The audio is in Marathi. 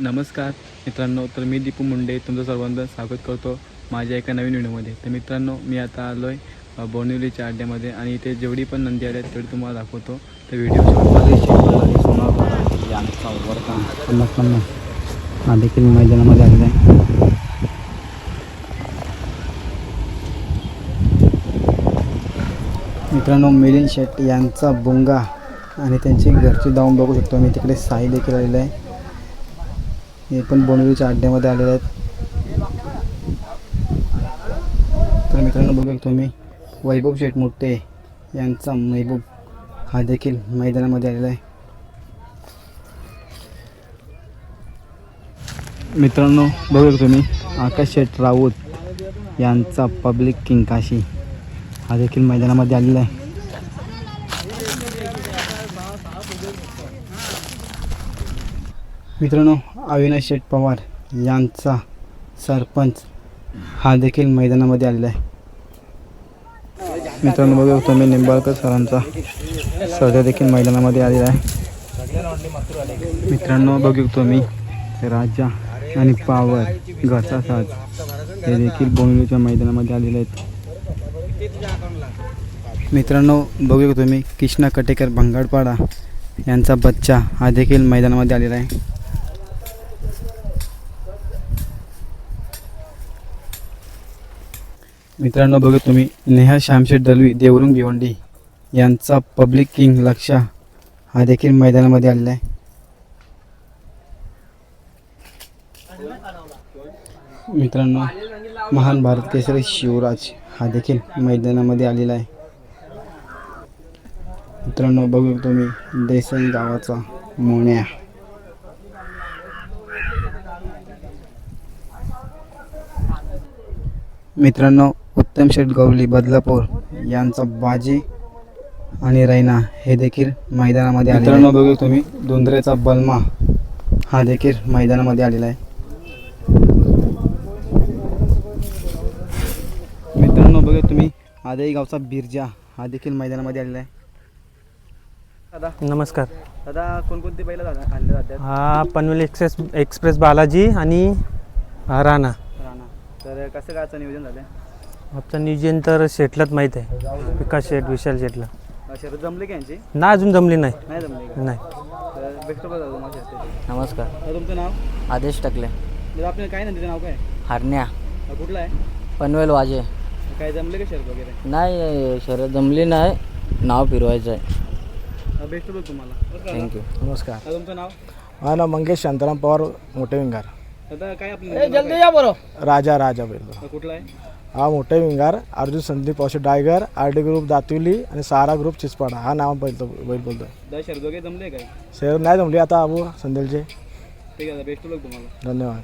नमस्कार मित्रांनो तर मी दीपू मुंडे तुमचं सर्वांचं स्वागत करतो माझ्या एका नवीन व्हिडिओमध्ये. तर मित्रांनो मी आता आलो आहे बोनिवलीच्या अड्ड्यामध्ये आणि इथे जेवढी पण नंदी आल्या तेवढी तुम्हाला दाखवतो. तर व्हिडिओ हा देखील मैदानामध्ये आलेला आहे. मित्रांनो मिलिंद शेट्टी यांचा बुंगा आणि त्यांची घरची जाऊन बघू शकतो. मी तिकडे साई देखील आलेलं आहे. हे पण बोंडवीच्या अड्ड्यामध्ये आलेले आहेत. तर मित्रांनो बघू शकतो मी वैभव शेठ मोठे यांचा महबूब हा देखील मैदानामध्ये आलेला आहे. मित्रांनो बघू शकतो मी आकाश शेठ राऊत यांचा पब्लिक किंग काशी हा देखील मैदानामध्ये आलेला आहे. मित्रांनो अविनाश शेठ पवार यांचा सरपंच हा देखील मैदानामध्ये आलेला आहे. मित्रांनो बघू शकतो मी निंबाळकर सरांचा सध्या देखील मैदानामध्ये आलेला आहे. मित्रांनो बघू शकतो मी राजा आणि पावर घरचा साज हे देखील बोंगलीच्या मैदानामध्ये आलेले आहेत. मित्रांनो बघू तुम्ही कृष्णा कटेकर भंगाडपाडा यांचा बच्चा हा देखील मैदानामध्ये आलेला आहे. मित्रांनो बघू तुम्ही नेहा श्यामशेठ दलवी देवरुंग भिवंडी यांचा पब्लिक किंग लक्षा हा देखील मैदानामध्ये आलेला आहे. मित्रांनो महान भारत केसरी शिवराज हा देखील मैदानामध्ये आलेला आहे. मित्रांनो बघू तुम्ही देसाई गावाचा मोण्या मित्रांनो उत्तम शेठ गवली बदलापूर यांचा बाजी आणि रैना हे देखील मैदानामध्ये मित्रांनो बघू तुम्ही धुंद्रेचा बलमा हा देखील मैदानामध्ये आलेला आहे. मित्रांनो बघा तुम्ही आदई गावचा बिरजा हा देखील मैदानामध्ये आलेला आहे. दादा. नमस्कार. दादा कोणकोणती बैल आणले जातात? हा पनवेल एक्सप्रेस एक्सप्रेस बालाजी आणि हा राणा. राणा. तर कसं कायचं नियोजन झालं आमचं नियोजन तर शेटलाच माहीत आहे. विकास शेट विशाल शेटला. शरद जमले की यांची? ना अजून जमली नाही. नाही जमले का? नाही. तर बेस्ट बघा तुम्हाला शर्यतीचे. नमस्कार. तर तुमचं नाव? आदेश टकले. दादा आपलं काय नंदीचं नाव काय? हरण्या. अ, कुठलं आहे? पनवेल वाजे. काय जमले का शर्यत वगैरे? नाही शरद जमली नाही. नाव फिरवायचं आहे. बेस्ट बघ तुम्हाला. थँक्यू नमस्कार तुमचं नाव? हा ना मंगेश शांताराम पवार मोठे विंगार. दादा काय आपलं जल्दी या राजा राजा बैल कुठला आहे? हा मोठे विंगार अर्जुन संदीप औषध डायगर आर डी ग्रुप दातिवली आणि सारा ग्रुप चिचपाडा. हा नाव बैल बैल बोलतोय. दादा शर्यत वगैरे जमले काय? शहर नाही जमली आता आबू संदेलचे. ठीक आहे बेस्ट बघ तुम्हाला. धन्यवाद.